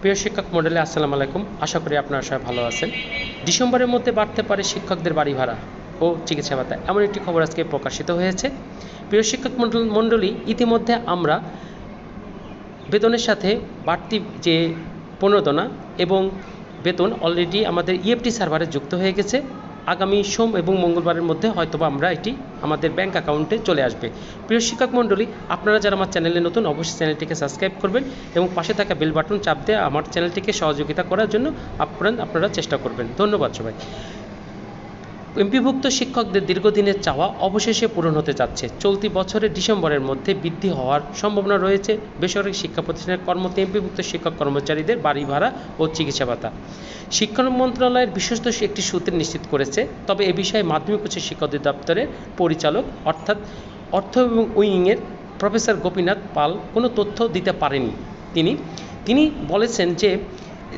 প্রিয় শিক্ষক মন্ডলে, আসসালামু আলাইকুম। আশা করি আপনারা সবাই ভালো আছেন। ডিসেম্বরের মধ্যে বাড়তে পারে শিক্ষকদের বাড়ি ভাড়া ও চিকিৎসা ভাতা। এমন একটি খবর আজকে প্রকাশিত হয়েছে। প্রিয় শিক্ষক মন্ডল মণ্ডলী ইতিমধ্যে আমরা বেতনের সাথে বাড়তি যে প্রণোদনা এবং বেতন অলরেডি আমাদের ইএফটি সার্ভারে যুক্ত হয়ে গেছে। আগামী সোম এবং মঙ্গলবারের মধ্যে হয়তোবা আমরা এটি আমাদের ব্যাংক অ্যাকাউন্টে চলে আসবে। প্রিয় শিক্ষক মণ্ডলী, আপনারা যারা আমার চ্যানেলে নতুন, অবশ্যই চ্যানেলটিকে সাবস্ক্রাইব করবেন এবং পাশে থাকা বেল বাটন চাপ দিয়ে আমার চ্যানেলটিকে সহযোগিতা করার জন্য আপনারা আপনারা চেষ্টা করবেন। ধন্যবাদ সবাই। এমপিভুক্ত শিক্ষকদের দীর্ঘদিনের চাওয়া অবশেষে পূরণ হতে যাচ্ছে। চলতি বছরের ডিসেম্বরের মধ্যে বৃদ্ধি হওয়ার সম্ভাবনা রয়েছে। বেসরকারি শিক্ষা প্রতিষ্ঠানের কর্মতে এমপিভুক্ত শিক্ষক কর্মচারীদের বাড়ি ভাড়া ও চিকিৎসা ভাতা। শিক্ষা মন্ত্রণালয়ের বিশ্বস্ত একটি সূত্রে নিশ্চিত করেছে, তবে এ বিষয়ে মাধ্যমিক উচ্চ শিক্ষা অধিদপ্তরের পরিচালক অর্থাৎ অর্থ এবং উইংয়ের প্রফেসর গোপীনাথ পাল কোনো তথ্য দিতে পারেনি তিনি তিনি বলেছেন যে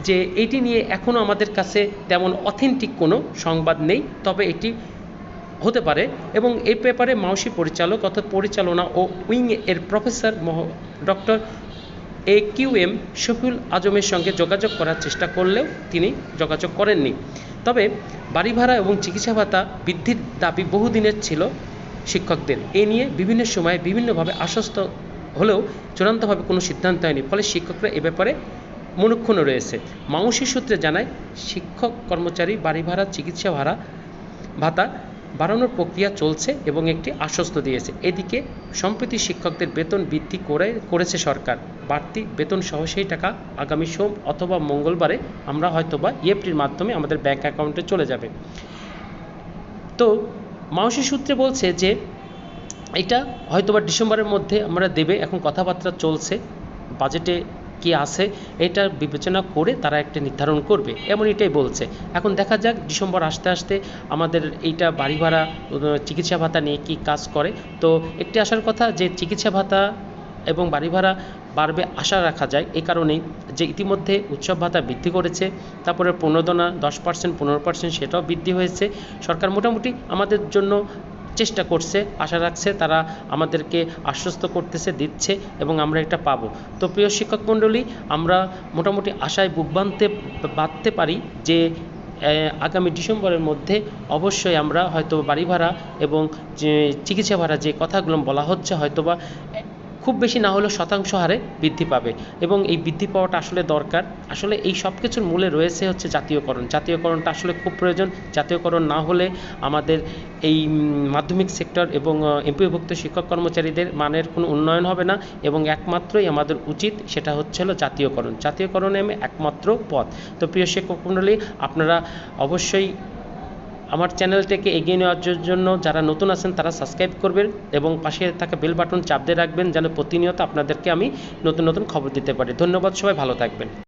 যে এটি নিয়ে এখনও আমাদের কাছে তেমন অথেন্টিক কোনো সংবাদ নেই, তবে এটি হতে পারে এবং এই ব্যাপারে মাউসি পরিচালক অর্থাৎ পরিচালনা ও উইং এর প্রফেসর মহ, doctor A Q M Shafiul আজমের সঙ্গে যোগাযোগ করার চেষ্টা করলেও তিনি যোগাযোগ করেননি। তবে বাড়ি ভাড়া এবং চিকিৎসা ভাতা বৃদ্ধির দাবি বহুদিনের ছিল শিক্ষকদের। এ নিয়ে বিভিন্ন সময়ে বিভিন্নভাবে আশ্বস্ত হলেও চূড়ান্তভাবে কোনো সিদ্ধান্ত হয়নি। ফলে শিক্ষকরা এ ব্যাপারে মনুক্ষণ রয়েছে। মাউসি সূত্রে জানায়, শিক্ষক, কর্মচারী, বাড়ি ভাড়া, চিকিৎসা ভাড়া, ভাতা বাড়ানোর প্রক্রিয়া চলছে এবং একটি আশ্বস্ত দিয়েছে। এদিকে, সম্প্রতি শিক্ষকদের বেতন বৃদ্ধি করে, করেছে সরকার। বাড়তি বেতন সহ সেই টাকা আগামী সোম অথবা মঙ্গলবারে আমরা হয়তোবা ইএফটির মাধ্যমে আমাদের ব্যাংক অ্যাকাউন্টে চলে যাবে। তো, মাউসি সূত্রে বলছে যে, এটা হয়তোবা ডিসেম্বরের মধ্যে আমরা দেবে। এখন কথাবার্তা চলছে। বাজেটে কি আছে এটা বিবেচনা করে তারা একটা নির্ধারণ করবে এমন এটাই বলছে। এখন দেখা যাক, ডিসেম্বর আসতে আসতে আমাদের এইটা বাড়ি ভাড়া চিকিৎসা ভাতা নিয়ে কি কাজ করে। তো একটি আসার কথা যে চিকিৎসা ভাতা এবং বাড়ি ভাড়া বাড়বে আশা রাখা যায় এই কারণেই যে ইতিমধ্যে উৎসব ভাতা বৃদ্ধি করেছে, তারপরে প্রণোদনা দশ পার্সেন্ট, পনেরো পার্সেন্ট সেটাও বৃদ্ধি হয়েছে। সরকার মোটামুটি আমাদের জন্য চেষ্টা করছে, আশা রাখছে তারা আমাদেরকে আশ্বস্ত করতেছে, দিচ্ছে এবং আমরা এটা পাবো। তো প্রিয় শিক্ষক মণ্ডলী, আমরা মোটামুটি আশায় বুক বাঁধতে বাঁধতে পারি যে আগামী ডিসেম্বরের মধ্যে অবশ্যই আমরা হয়তো বাড়ি ভাড়া এবং চিকিৎসা ভাড়া যে কথাগুলো বলা হচ্ছে হয়তোবা খুব বেশি না হলেও শতাংশ হারে বৃদ্ধি পাবে। এবং এই বৃদ্ধি পাওয়াটা আসলে দরকার। আসলে এই সব কিছুর মূলে রয়েছে হচ্ছে জাতীয়করণ। জাতীয়করণটা আসলে খুব প্রয়োজন। জাতীয়করণ না হলে আমাদের এই মাধ্যমিক সেক্টর এবং এমপিভুক্ত শিক্ষক কর্মচারীদের মানের কোনো উন্নয়ন হবে না। এবং একমাত্রই আমাদের উচিত সেটা হচ্ছে হলো জাতীয়করণ। জাতীয়করণে একমাত্র পথ। তো প্রিয় শিক্ষক মণ্ডলী, আপনারা অবশ্যই আমার চ্যানেলটাকে এগিয়ে নেওয়ার জন্য যারা নতুন আছেন, তারা সাবস্ক্রাইব করবেন এবং পাশে থাকা বেল বাটন চাপ দিয়ে রাখবেন, যেন প্রতিনিয়ত আপনাদেরকে আমি নতুন নতুন খবর দিতে পারি। ধন্যবাদ সবাই, ভালো থাকবেন।